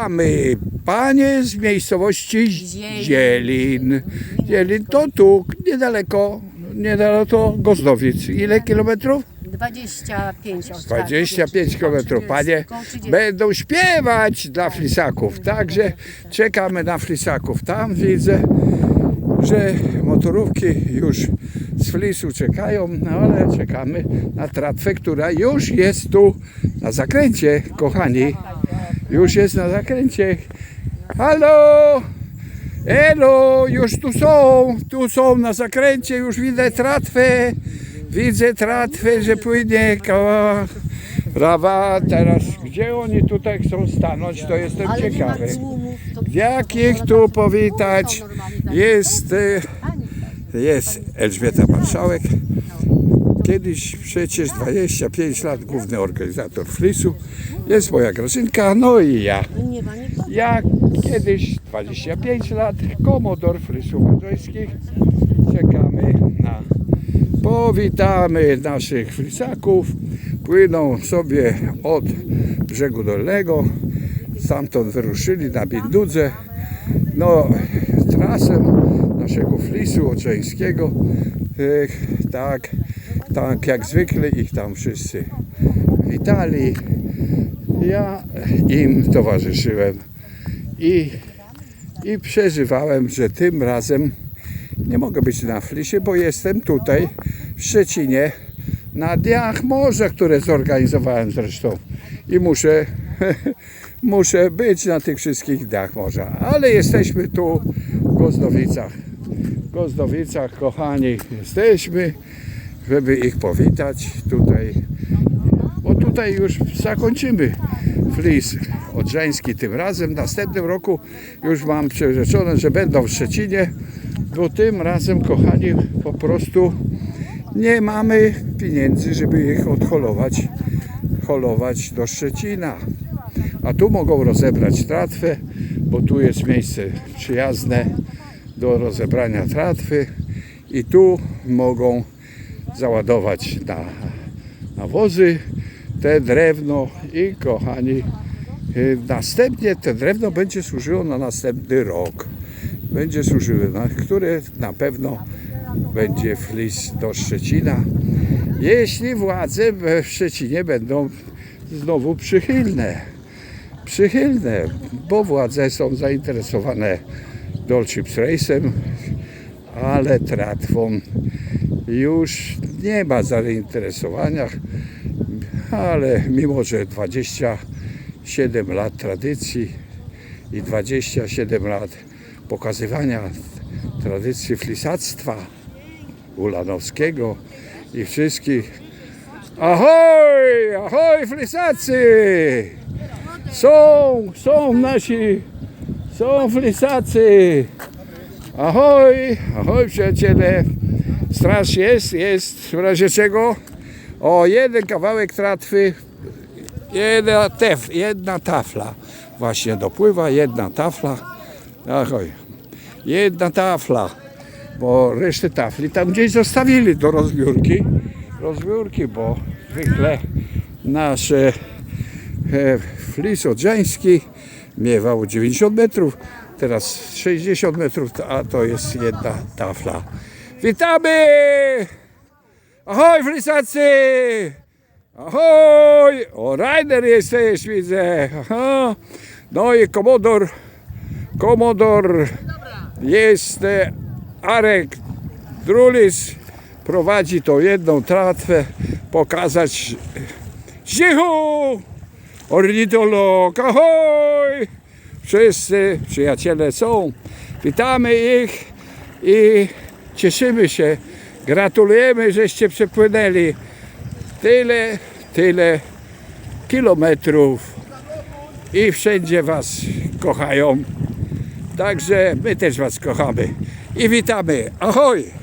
Mamy panie z miejscowości Zielin. Zielin. To tu, niedaleko, niedaleko Gozdowic. Ile kilometrów? 25 od 25 kilometrów. Panie Koło 30. będą śpiewać dla flisaków. Także czekamy na flisaków. Tam widzę, że motorówki już z flisu czekają, no ale czekamy na tratwę, która już jest tu na zakręcie, kochani. Już jest na zakręcie. Halo! Elo, już tu są, tu są na zakręcie, już widzę tratwę. Widzę tratwę, że płynie koło prawa. Teraz, gdzie oni tutaj chcą stanąć, to jestem ciekawy. tłumów, to Jak ich tu powitać? Jest, e, jest Elżbieta Marszałek. Kiedyś przecież 25 lat główny organizator Flisu. Jest moja Grażynka, no i ja. Ja kiedyś 25 lat, komodor Frysów Andrzejskich. Czekamy na. Powitamy naszych flisaków. Płyną sobie od brzegu dolnego. Stamtąd wyruszyli na Bindudze. No, trasę naszego flisu odrzeńskiego. E, Tak, tak jak zwykle ich tam wszyscy witali. Ja im towarzyszyłem i, i przeżywałem, że tym razem nie mogę być na flisie, bo jestem tutaj w Szczecinie na Dniach Morza, które zorganizowałem zresztą i muszę, muszę być na tych wszystkich Dniach Morza, ale jesteśmy tu w Gozdowicach. W Gozdowicach, kochani, jesteśmy, żeby ich powitać tutaj bo tutaj już zakończymy flis odrzeński tym razem. W następnym roku już mam przerzeczone, że będą w Szczecinie, bo tym razem, kochani, po prostu nie mamy pieniędzy, żeby ich odholować holować do Szczecina. A tu mogą rozebrać tratwę, bo tu jest miejsce przyjazne do rozebrania tratwy i tu mogą załadować na na wozy te drewno i kochani, y, następnie te drewno będzie służyło na następny rok. Będzie służyło, na które na pewno będzie flis do Szczecina. Jeśli władze we Szczecinie będą znowu przychylne. Przychylne, bo władze są zainteresowane Dolchip Race'em, ale tratwą już nie ma zainteresowania, ale mimo, że 27 lat tradycji i 27 lat pokazywania tradycji flisactwa ulanowskiego i wszystkich Ahoj, ahoj flisacy! Są, są nasi, są flisacy! Ahoj, ahoj przyjaciele! Straż jest, jest w razie czego. O, jeden kawałek tratwy, jedna, tef, jedna tafla. Właśnie dopływa jedna tafla. Ahoj, jedna tafla. Bo resztę tafli tam gdzieś zostawili do rozbiórki. Rozbiórki, bo zwykle nasze e, flis odrzański miewał 90 metrów, teraz 60 metrów, a to jest jedna tafla. Witamy! Ahoj flisacy! Ahoj! O, Rainer jesteś, widzę. Aha. No i komodor, komodor jest e, Arek Drulis. Prowadzi tą jedną tratwę, pokazać Zichu! Ornitolog, ahoj! Wszyscy przyjaciele są. Witamy ich i cieszymy się. Gratulujemy, żeście przepłynęli tyle, tyle kilometrów i wszędzie Was kochają. Także my też Was kochamy i witamy. Ahoj!